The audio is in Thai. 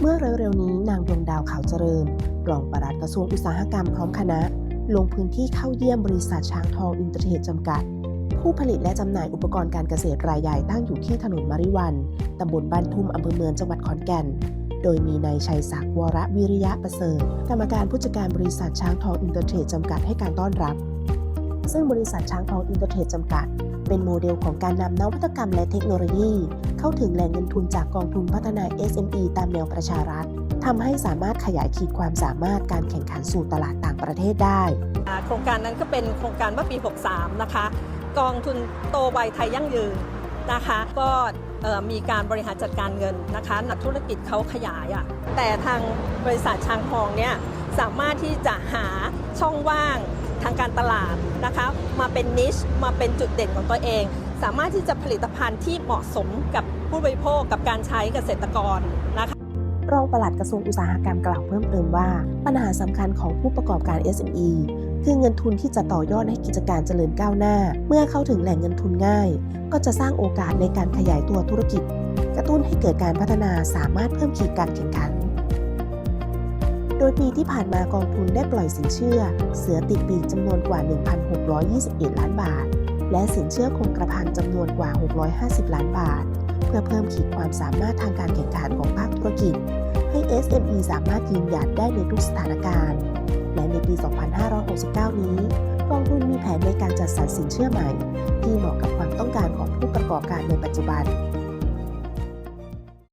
เมื่อเร็วๆนี้นางดวงดาวขาวเจริญ รองปลัดกระทรวงอุตสาหกรรมพร้อมคณะ ลงพื้นที่เข้าเยี่ยมบริษัทช้างทองอินเตอร์เทรดจำกัด ผู้ผลิตและจำหน่ายอุปกรณ์การเกษตรรายใหญ่ตั้งอยู่ที่ถนนมาริวันตำบลบ้านทุ่มอำเภอเมืองจังหวัดขอนแก่น โดยมีนายชัยศักดิ์วรวิริยะประเสริฐกรรมการผู้จัดการบริษัทช้างทองอินเตอร์เทรดจำกัดให้การต้อนรับ ซึ่งบริษัทช้างทองอินเตอร์เทรดจำกัด เป็นโมเดลของการนำนวัตกรรมและเทคโนโลยี เข้าถึงแหล่งเงินทุนจากกองทุนพัฒนา SME ตามแนวประชารัฐทำให้สามารถขยายขีดความสามารถการแข่งขันสู่ตลาดต่างประเทศได้ โครงการนั้นก็เป็นโครงการเมื่อปี 63 นะคะ กองทุนโตไวไทยยั่งยืนนะคะ ก็มีการบริหารจัดการเงินนะคะนักธุรกิจเขาขยายอะ่ะแต่ทางบริษัทช้างทองเนี่ยสามารถที่จะหาช่องว่าง ทางการตลาดนะคะมาเป็นนิชมาเป็นจุดเด่นของตัวเอง สามารถที่จะผลิตภัณฑ์ที่เหมาะสมกับผู้บริโภคกับการใช้เกษตรกรนะคะรองปลัดกระทรวงอุตสาหกรรมกล่าวเพิ่มเติมว่า ปัญหาสำคัญของผู้ประกอบการ SME คือเงินทุนที่จะต่อยอดให้กิจการเจริญก้าวหน้า เมื่อเข้าถึงแหล่งเงินทุนง่าย ก็จะสร้างโอกาสในการขยายตัวธุรกิจ กระตุ้นให้เกิดการพัฒนาสามารถเพิ่มขีดการแข่งขัน ดยปีที่ผ่านมากองทุนได้ปล่อยสินเชื่อ เสือติดปีกจำนวนกว่า 1,621 ล้านบาท และสินเชื่อคงกระพันจำนวนกว่า 650 ล้านบาท เพื่อเพิ่มขีดความสามารถทางการแข่งขันของภาคธุรกิจ ให้ SME สามารถยืนหยัดได้ในทุกสถานการณ์ และในปี 2569 นี้ กองทุนมีแผนในการจัดสรรสินเชื่อใหม่ ที่เหมาะกับความต้องการของผู้ประกอบการในปัจจุบัน